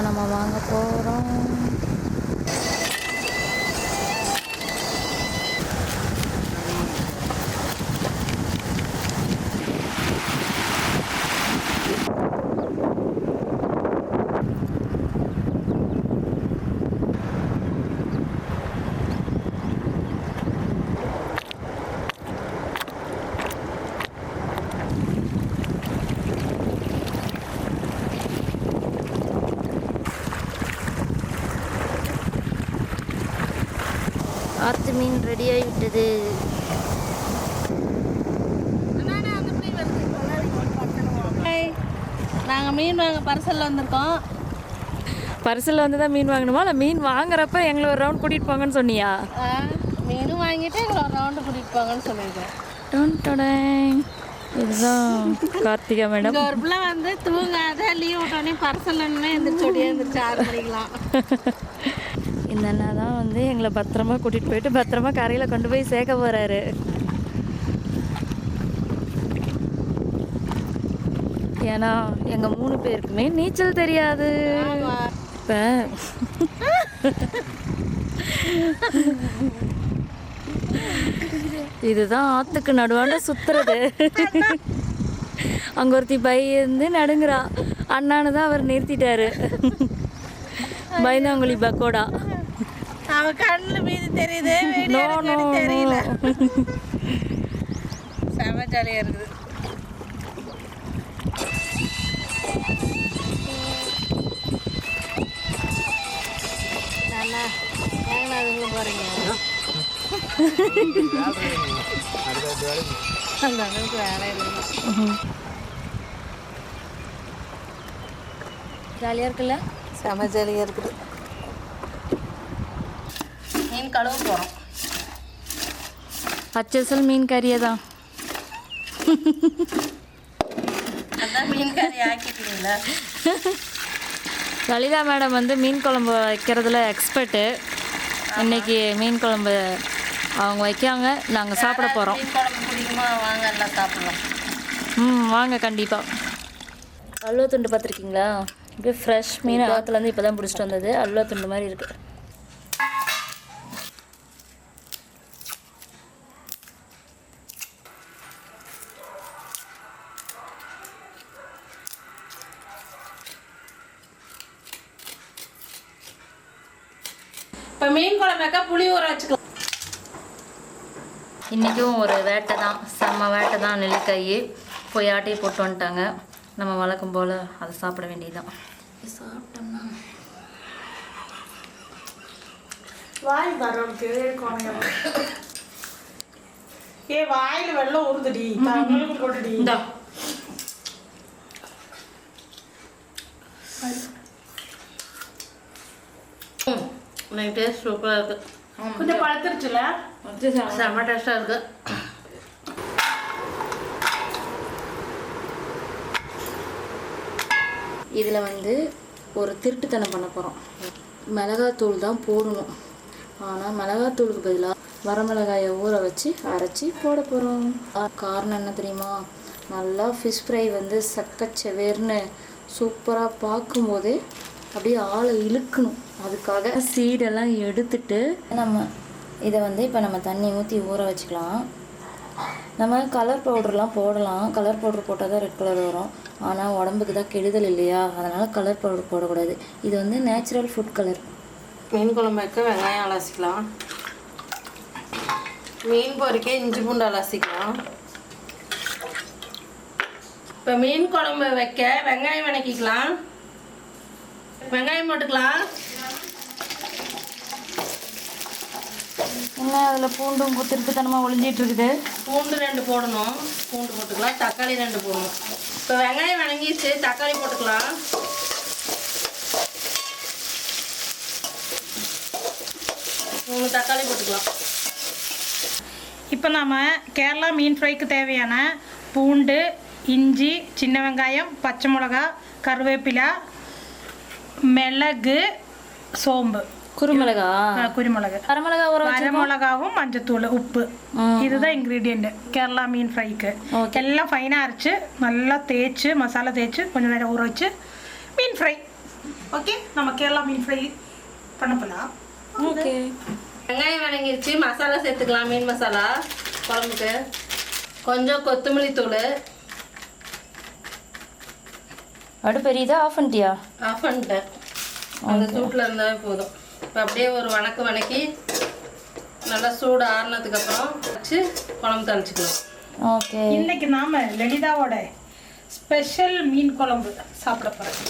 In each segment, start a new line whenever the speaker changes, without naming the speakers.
நம்ம வாங்க போகிறோம் ஆற்று மீன் ரெடியாகி விட்டது.
நாங்கள் மீன் வாங்க பரிசலில் வந்திருக்கோம்.
பரிசில் வந்து தான் மீன் வாங்கணுமா? இல்லை மீன் வாங்குறப்ப எங்களை ஒரு ரவுண்ட் கூட்டிகிட்டு போங்கன்னு சொன்னியா?
ஆ, மீனும் வாங்கிட்டு எங்களை ஒரு ரவுண்டு கூட்டிகிட்டு போங்கன்னு சொல்லியிருக்கேன்.
டன் டடேங். இதுதான் கார்த்திகா மேடம்.
ஒரு பிள்ளை வந்து தூங்காத லீவ் விட்டோடனே பரிசல்னு எந்திரிச்சு ஓடியே எந்திரிச்சு ஆறு மணிக்கலாம்
இந்த அண்ணா தான் வந்து எங்களை பத்திரமா கூட்டிகிட்டு போயிட்டு பத்திரமா கரையில் கொண்டு போய் சேர்க்க போகிறாரு ஏன்னா எங்கள் மூணு பேருக்குமே நீச்சல் தெரியாது. இப்போ இதுதான் ஆற்றுக்கு நடுவாண்ட சுத்துறது. அங்கே ஒருத்தி பயந்து நடுங்குறா. அண்ணான்னு தான் அவர் நிறுத்திட்டாரு. பயந்தாங்குழி பக்கோடா.
அவ கண்ணில் மீது தெரியுது தெரியல. செம ஜாலியாக இருக்குது. போகிறீங்க அந்த அளவுக்கு வேலை இல்லை.
ஜாலியாக இருக்குல்ல?
செம ஜாலியாக இருக்குது. கழுவ போகிறோம்
பச்சசல் மீன் கறியை தான்
அதான் மீன் கறி ஆக்கிட்டீங்களா
லலிதா மேடம் வந்து மீன் குழம்பு வைக்கிறதுல எக்ஸ்பர்ட்டு இன்னைக்கு மீன் குழம்பு அவங்க வைக்காங்க நாங்கள் சாப்பிட போகிறோம்
மீன் குழம்பு பிடிக்குமா வாங்க எல்லாம் சாப்பிடலாம்
ம் வாங்க கண்டிப்பாக அல்வா துண்டு பார்த்துருக்கீங்களா இப்படியே ஃப்ரெஷ் மீன் ஆற்றுலேருந்து இப்போ தான் பிடிச்சிட்டு வந்தது அல்வா துண்டு மாதிரி இருக்குது
மீன் குழம்பு வைக்க புளி ஊற வச்சுக்கலாம்.
இன்றைக்கும் ஒரு வேட்டை தான் செம்ம வேட்டை தான் நெல்லிக்காய். போய் ஆட்டையை போட்டு வந்துட்டாங்க. நம்ம வழக்கம் போல் அதை சாப்பிட வேண்டியதுதான். சாப்பிட்டோம்னா.
வாய் கோணையம் ஏ வாயில வெள்ளம் தமிழுக்கு கொட்டுடி
எனக்கு டேஸ்ட் சூப்பராக இருக்குது
கொஞ்சம் பழுத்துருச்சுல?
செம்ம டேஸ்ட்டாக இருக்குது
இதில் வந்து ஒரு திருட்டுத்தனம் பண்ண போகிறோம் மிளகாத்தூள் தான் போடணும். ஆனால் மிளகாத்தூளுக்கு பதிலாக வரமிளகாயை ஊற வச்சு அரைச்சி போட போகிறோம் காரணம் என்ன தெரியுமா? நல்லா ஃபிஷ் ஃப்ரை வந்து சக்கச்செவேர்னு சூப்பராக பார்க்கும்போதே அப்படியே ஆளை இழுக்கணும். அதுக்காக சீடெல்லாம் எடுத்துட்டு நம்ம இதை வந்து இப்போ நம்ம தண்ணி ஊற்றி ஊற வச்சுக்கலாம். நம்ம கலர் பவுடர்லாம் போடலாம். கலர் பவுடர் போட்டால் தான் ரெட் கலர் வரும். ஆனால் உடம்புக்கு தான் கெடுதல் இல்லையா? அதனால் கலர் பவுடர் போடக்கூடாது. இது வந்து நேச்சுரல் ஃபுட் கலர்
மீன் குழம்பு வைக்க வெங்காயம் அலசிக்கலாம். மீன் பொரிக்க இஞ்சி பூண்டு அலசிக்கலாம். இப்போ மீன் குழம்பு வைக்க வெங்காயம் வணக்கிக்கலாம். வெங்காயம் போட்டுக்கலாம்.
என்ன அதில் பூண்டும் திருட்டுத்தனமாக ஒளிஞ்சிட்டு இருக்குது
பூண்டு ரெண்டு போடணும். பூண்டு போட்டுக்கலாம். தக்காளி ரெண்டு போடணும். இப்போ வெங்காயம் வணங்கிச்சு தக்காளி போட்டுக்கலாம். மூணு தக்காளி போட்டுக்கலாம்.
இப்போ நாம கேரளா மீன் ஃப்ரைக்கு தேவையான பூண்டு இஞ்சி சின்ன வெங்காயம் பச்சை மிளகா கருவேப்பிலை மிளகு சோம்பு.
குருமிளகா?
குருமிளகு.
வரமிளகா ஊற வச்சு
வரமிளகாவும் மஞ்சத்தூள் உப்பு. இதுதான் இன்க்ரீடியண்ட் கேரளா மீன் ஃப்ரைக்கு. எல்லாம் ஃபைனாக அரைச்சு நல்லா தேய்ச்சி மசாலா தேய்ச்சி கொஞ்சம் நேரம் ஊற வச்சு மீன் ஃப்ரை. ஓகே? நம்ம கேரளா மீன் ஃப்ரை பண்ண போகலாம்
ஓகே.
வெங்காயம் வணங்கிருச்சு. மசாலா சேர்த்துக்கலாம். மீன் மசாலா. குழம்புக்கு. கொஞ்சம் கொத்தமல்லி தூள்.
அடுப்பு எரியுதா? ஆஃப் பண்ணிட்டியா?
ஆஃப் பண்ணிட்டேன். அந்த சூட்டில் இருந்தாவே போதும். இப்போ அப்படியே ஒரு வணக்கு வணக்கி நல்லா சூடு ஆறுனதுக்கப்புறம் வச்சு குழம்பு தணிச்சிக்கலாம்
ஓகே
இன்னைக்கு நாம லலிதாவோட ஸ்பெஷல் மீன் குழம்பு சாப்பிட போறோம்.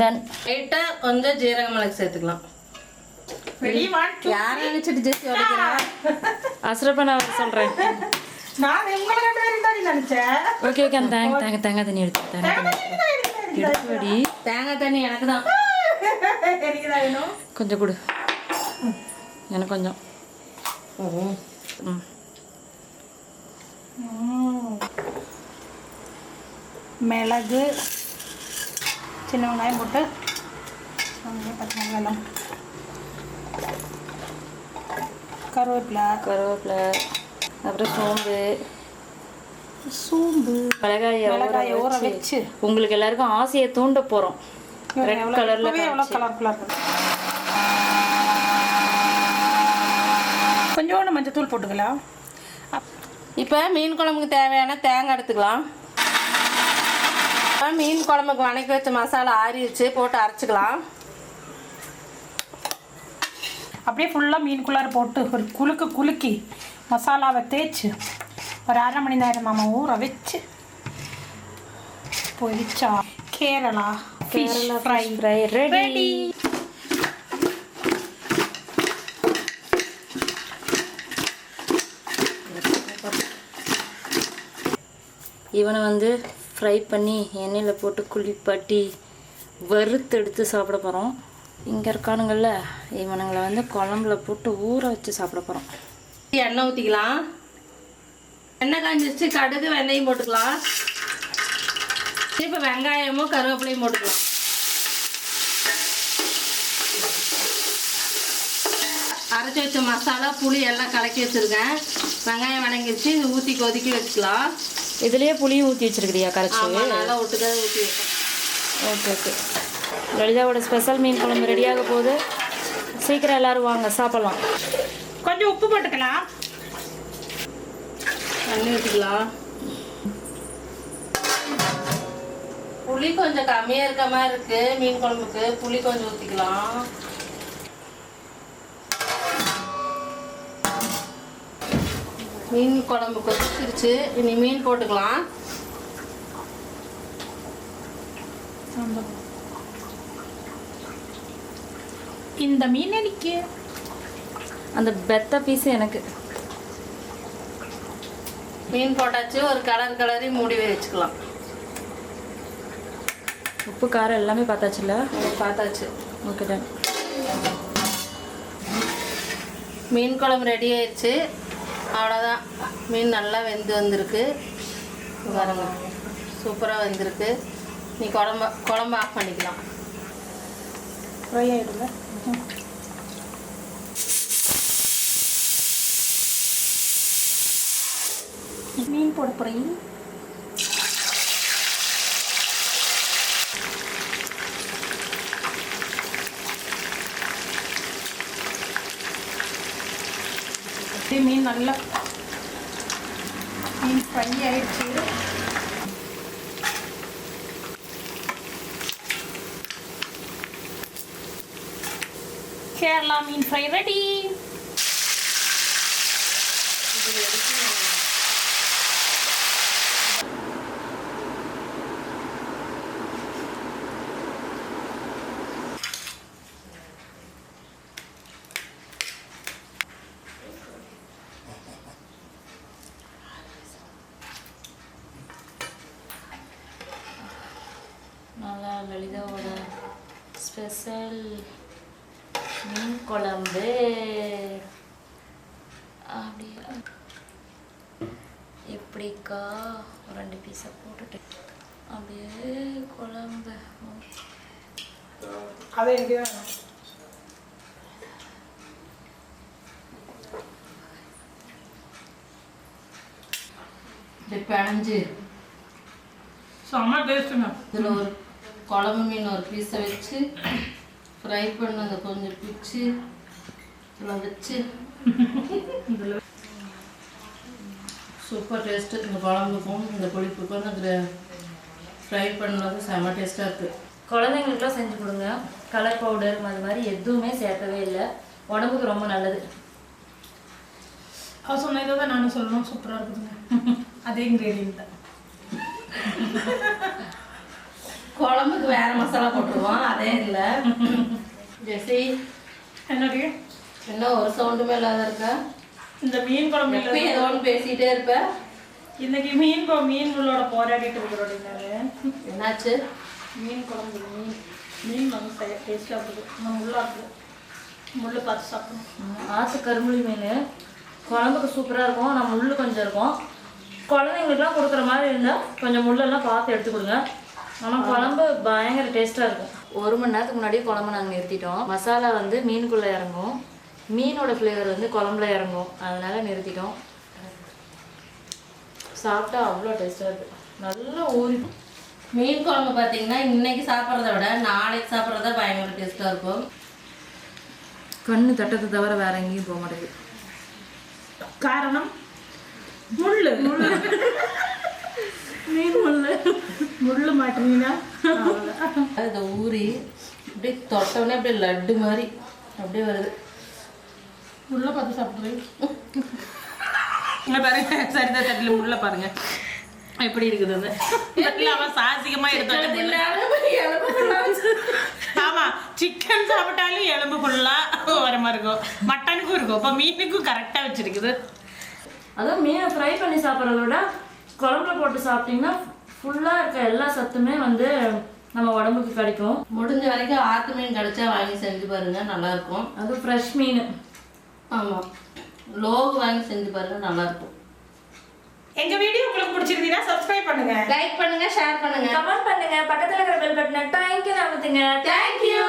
டன்
லைட்டாக கொஞ்சம் ஜீரக மிளகு சேர்த்துக்கலாம். யாரை நினச்சிட்டு ஜெஸ்டி உடைக்கிறா
அசுரப்பா நான் சொல்கிறேன்
நான் உங்களை ரெண்டு பேரும் தான் நினைச்சேன்
ஓகே ஓகே அந்த தேங்க தேங்க தேங்காய் தண்ணி. எடுத்து தேங்காய் தண்ணி
தேங்காய் தண்ணி எனக்கு தான்.
கொஞ்சம் கொடு. எனக்கு கொஞ்சம்.
மிளகு சின்ன வெங்காயம் போட்டு பச்சை வெங்காயம் கருவேப்பிலை.
கருவேப்பிலை அப்புறம் சோம்பு.
சோம்பு.
மிளகாயை
மிளகாயை ஊற
வச்சு உங்களுக்கு எல்லாருக்கும் ஆசையை தூண்ட போகிறோம் ரெட் கலரில்
எவ்வளோ கலர்ஃபுல்லாக இருக்கு? கொஞ்சோண்டு மஞ்சத்தூள் போட்டுக்கலாம்.
இப்போ மீன் குழம்புக்கு தேவையான தேங்காய் எடுத்துக்கலாம். இப்போ மீன் குழம்புக்கு வணக்கி வச்ச மசாலா ஆறிடுச்சு போட்டு அரைச்சிக்கலாம்.
அப்படியே ஃபுல்லாக மீனுக்குள்ளார போட்டு ஒரு குலுக்கு குலுக்கி மசாலாவை தேய்ச்சி ஒரு அரை மணி நேரம் மாமா ஊற வச்சு பொரிச்சா Kerala fish fry
ready.
Ready
இவனை வந்து ஃப்ரை பண்ணி எண்ணெயில் போட்டு குளிப்பாட்டி வறுத்தெடுத்து சாப்பிட போகிறோம் இங்கே இருக்கானுங்கள்ல இவனுங்களை வந்து குழம்புல போட்டு ஊற வச்சு சாப்பிட போகிறோம்
எண்ணெய் ஊற்றிக்கலாம் எண்ணெய் காஞ்சிருச்சு கடுகு வெந்தயம் போட்டுக்கலாம். இப்போ வெங்காயமும் கருவேப்பிலையும் போட்டுக்கலாம். அரைச்சி வச்ச மசாலா புளி எல்லாம் கலக்கி வச்சுருக்கேன். வெங்காயம் வணங்கிருச்சு இது ஊற்றி கொதிக்க வச்சுக்கலாம்.
இதுலேயே புளியும் ஊற்றி வச்சிருக்கிறியா கரைச்சி?
நல்லா ஒட்டுக்காத ஊற்றி வைப்பேன்.
Okay okay. லலிதாவோட ஸ்பெஷல் மீன் குழம்பு ரெடியாக போகுது. சீக்கிரம் எல்லாரும் வாங்க சாப்பிட்லாம்.
கொஞ்சம் உப்பு போட்டுக்கலாம்.
தண்ணி ஊற்றிக்கலாம் புளி கொஞ்சம் கம்மியாக இருக்க மாதிரி இருக்கு. மீன் குழம்புக்கு புளி கொஞ்சம் ஊற்றிக்கலாம் மீன் குழம்பு கொதிச்சிருச்சு. இனி மீன் போட்டுக்கலாம்.
இந்த மீன் எனக்கு.
அந்த பெத்த பீஸ் எனக்கு.
மீன் போட்டாச்சு. ஒரு கலர் கலரி மூடி வச்சுக்கலாம்.
உப்பு காரம் எல்லாமே பார்த்தாச்சுல்ல
பார்த்தாச்சு.
ஓகே தான்
மீன் குழம்பு ரெடி ஆயிடுச்சு. அவ்வளோதான் மீன் நல்லா வெந்து வந்திருக்கு. பாருங்க. சூப்பராக வெந்திருக்கு. நீ குழம்ப குழம்பு ஆஃப் பண்ணிக்கலாம்.
ஃப்ரை ஆகிடுங்க மீன் போட போகிறீங்க அப்படியே மீன் நல்லா மீன் ஃப்ரை ஆயிடுச்சு கேரளா மீன் ஃப்ரை ரெடி
நல்லா லலிதாவோட ஸ்பெஷல் மீன் குழம்பு அப்படியே? இப்படிக்கா ஒரு ரெண்டு பீஸை போட்டுட்டு. அப்படியே குழம்பு.
அதை எனக்கு
பிணைஞ்சு.
செம்ம டேஸ்ட்டுங்க
இதில் ஒரு குழம்பு மீன் ஒரு பீஸை வச்சு ஃப்ரை பண்ணுங்க கொஞ்சம் பிச்சு சூப்பர் டேஸ்ட்டு. இந்த குழம்புக்கும் இந்த புளிப்புக்கும் இந்த ஃப்ரை பண்ணது செம்ம டேஸ்ட்டாக இருக்குது
குழந்தைங்களுக்குலாம் செஞ்சு கொடுங்க. கலர் பவுடர் அது மாதிரி எதுவுமே சேர்க்கவே இல்லை. உடம்புக்கு ரொம்ப நல்லது.
அவ சொன்னதை தான் நானும் சொல்லணும். சூப்பராக இருக்குதுங்க. அதே இன்க்ரீடியன்ட் தான்.
குழம்புக்கு வேற மசாலா போட்டுருவோம் அதே இல்லை. ஜெசி
என்னடி
என்ன ஒரு சவுண்டுமே இல்லாத இருக்கா?
இந்த மீன் குழம்பு
எப்பயும் ஏதோ ஒன்று பேசிகிட்டே இருப்ப?
இன்னைக்கு மீன் கொ- மீன் முள்ளோட போராடிட்டு இருக்கிறோம்
என்னாச்சு?
மீன் குழம்பு மீன் மீன் வந்து செய்ய டேஸ்ட்டாக இருக்குது. நம்ம முள்ளா இருக்குது. முள்ளு பார்த்து சாப்பிடணும்.
ஆசை கருமுளி மீன். குழம்புக்கு சூப்பராக இருக்கும். நம்ம முள்ளு கொஞ்சம் இருக்கும். குழந்தைங்களுக்குலாம் கொடுக்குற மாதிரி இருந்தால் கொஞ்சம் முள்ளெல்லாம் பார்த்து எடுத்து கொடுங்க. ஆனால் குழம்பு பயங்கர டேஸ்ட்டாக இருக்கும். ஒரு மணி நேரத்துக்கு முன்னாடி குழம்பு நாங்கள் நிறுத்திட்டோம். மசாலா வந்து மீனுக்குள்ளே இறங்கும். மீனோட ஃப்ளேவர் வந்து குழம்புல இறங்கும். அதனால நிறுத்திட்டோம். சாப்பிட்டா அவ்வளோ டேஸ்ட்டாக இருக்குது நல்லா ஊறி
மீன் குழம்பு பார்த்தீங்கன்னா இன்னைக்கு சாப்பிட்றத விட நாளைக்கு சாப்பிட்றதா பயங்கர டேஸ்ட்டாக இருக்கும்.
கண்ணு தட்டத்தை தவிர வேற எங்கேயும் போக மாட்டேங்குது.
காரணம்? முள்ளு. மீன் முள்ளு. முள்ளு மாட்டினீங்கன்னா
இதை ஊறி அப்படியே தொட்டவுடனே அப்படியே லட்டு மாதிரி அப்படியே வருது.
முள்ளை பார்த்து சாப்பிடுறேன் பாருங்க சரிதா தட்டில் முள்ள பாருங்க. எப்படி இருக்குது அது? தட்டில் அவன் சாசிகமா எடுத்து ஆமா சிக்கன் சாப்பிட்டாலும் எலும்பு ஃபுல்லா வர மாதிரி இருக்கும். மட்டனுக்கும் இருக்கும். இப்போ மீனுக்கும் கரெக்டா வச்சிருக்குது.
அதுவும் மீனை ஃப்ரை பண்ணி சாப்பிட்றத விட குழம்புல போட்டு சாப்பிட்டிங்கன்னா ஃபுல்லாக இருக்க எல்லா சத்துமே வந்து நம்ம உடம்புக்கு கிடைக்கும்.
முடிஞ்ச வரைக்கும் ஆத்து மீன் கிடைச்சா வாங்கி செஞ்சு பாருங்க நல்லா இருக்கும்.
அதுவும் ஃப்ரெஷ் மீன்.
ஆமாம் லோகு வாங்கி செஞ்சு பாருங்க நல்லா இருக்கும்
எங்க வீடியோ உங்களுக்கு பிடிச்சிருந்தீங்கன்னா சப்ஸ்கிரைப் பண்ணுங்க.
லைக் பண்ணுங்க ஷேர் பண்ணுங்க.
கமெண்ட் பண்ணுங்க. பக்கத்துல இருக்கிற பெல் பட்டனை டைம்க்கு அமுத்துங்க
தேங்க்யூ